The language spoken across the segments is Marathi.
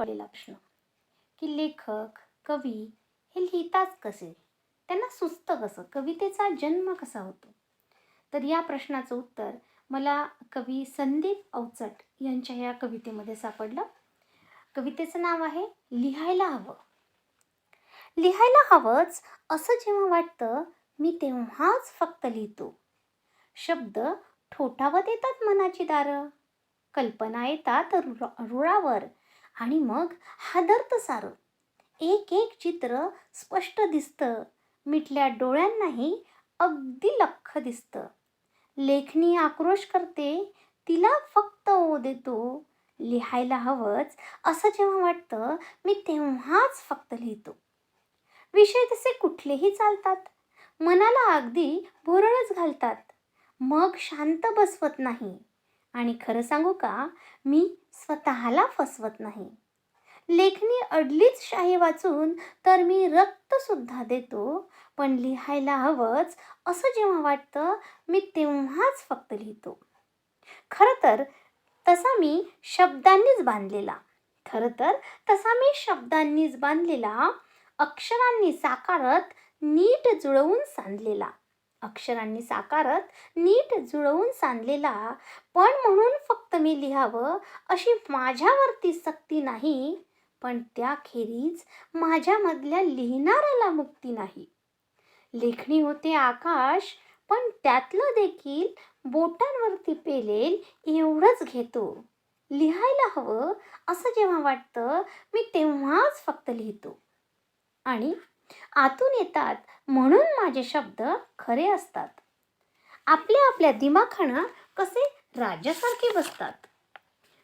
पडलेला प्रश्न की लेखक कवी हे लिहितात कसे? त्यांना सुचतं कसं? कवितेचा जन्म कसा होतो? तर या प्रश्नाचं उत्तर मला कवी संदीप अवचट यांच्या या कवितेमध्ये सापडलं. कवितेचं नाव आहे लिहायला हवं. लिहायला हवंच असं जेव्हा वाटतं मी तेव्हाच फक्त लिहितो. शब्द ठोठावत येतात मनाची दारं. कल्पना येतात रुरा रुळावर. आणि मग हादरतं सारं. एक एक चित्र स्पष्ट दिसतं. मिटल्या डोळ्यांनाही अगदी लख्ख दिसतं. लेखणी आक्रोश करते तिला फक्त ओ देतो. लिहायला हवंच असं जेव्हा वाटतं मी तेव्हाच फक्त लिहितो. विषय तसे कुठलेही चालतात. मनाला अगदी भुरळच घालतात. मग शांत बसवत नाही. आणि खरं सांगू का मी स्वतःला फसवत नाही. लेखणी अडलीच शाही वाचून तर मी रक्तसुद्धा देतो पण लिहायला हवंच असं जेव्हा वाटतं मी तेव्हाच फक्त लिहितो. खरं तर तसा मी शब्दांनीच बांधलेला. खरं तर तसा मी शब्दांनीच बांधलेला अक्षरांनी साकारत नीट जुळवून सांधलेला. अक्षरांनी साकारत नीट जुळवून सांधलेला पण म्हणून फक्त मी लिहावं अशी माझ्यावरती सक्ती नाही. पण त्याखेरीज माझ्यामधल्या लिहिणाऱ्याला मुक्ती नाही. लेखणी होते आकाश पण त्यातलं देखील बोटांवरती पेलेल एवढंच घेतो. लिहायला हवं असं जेव्हा वाटतं मी तेव्हाच फक्त लिहितो. आणि आतून येतात म्हणून माझे शब्द खरे असतात. आपल्या आपल्या दिमाखानं कसे राजासारखे बसतात.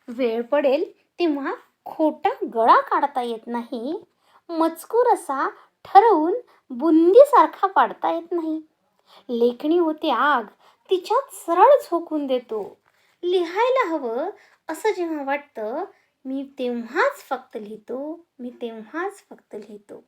वेळ पडेल तेव्हा खोटा गळा काढता येत नाही. मजकूर असा ठरवून बुंदीसारखा पाडता येत नाही. लेखणी होते आग तिच्यात सरळ झोकून देतो. लिहायला हवं असं जेव्हा वाटतं मी तेव्हाच फक्त लिहितो मी तेव्हाच फक्त लिहितो.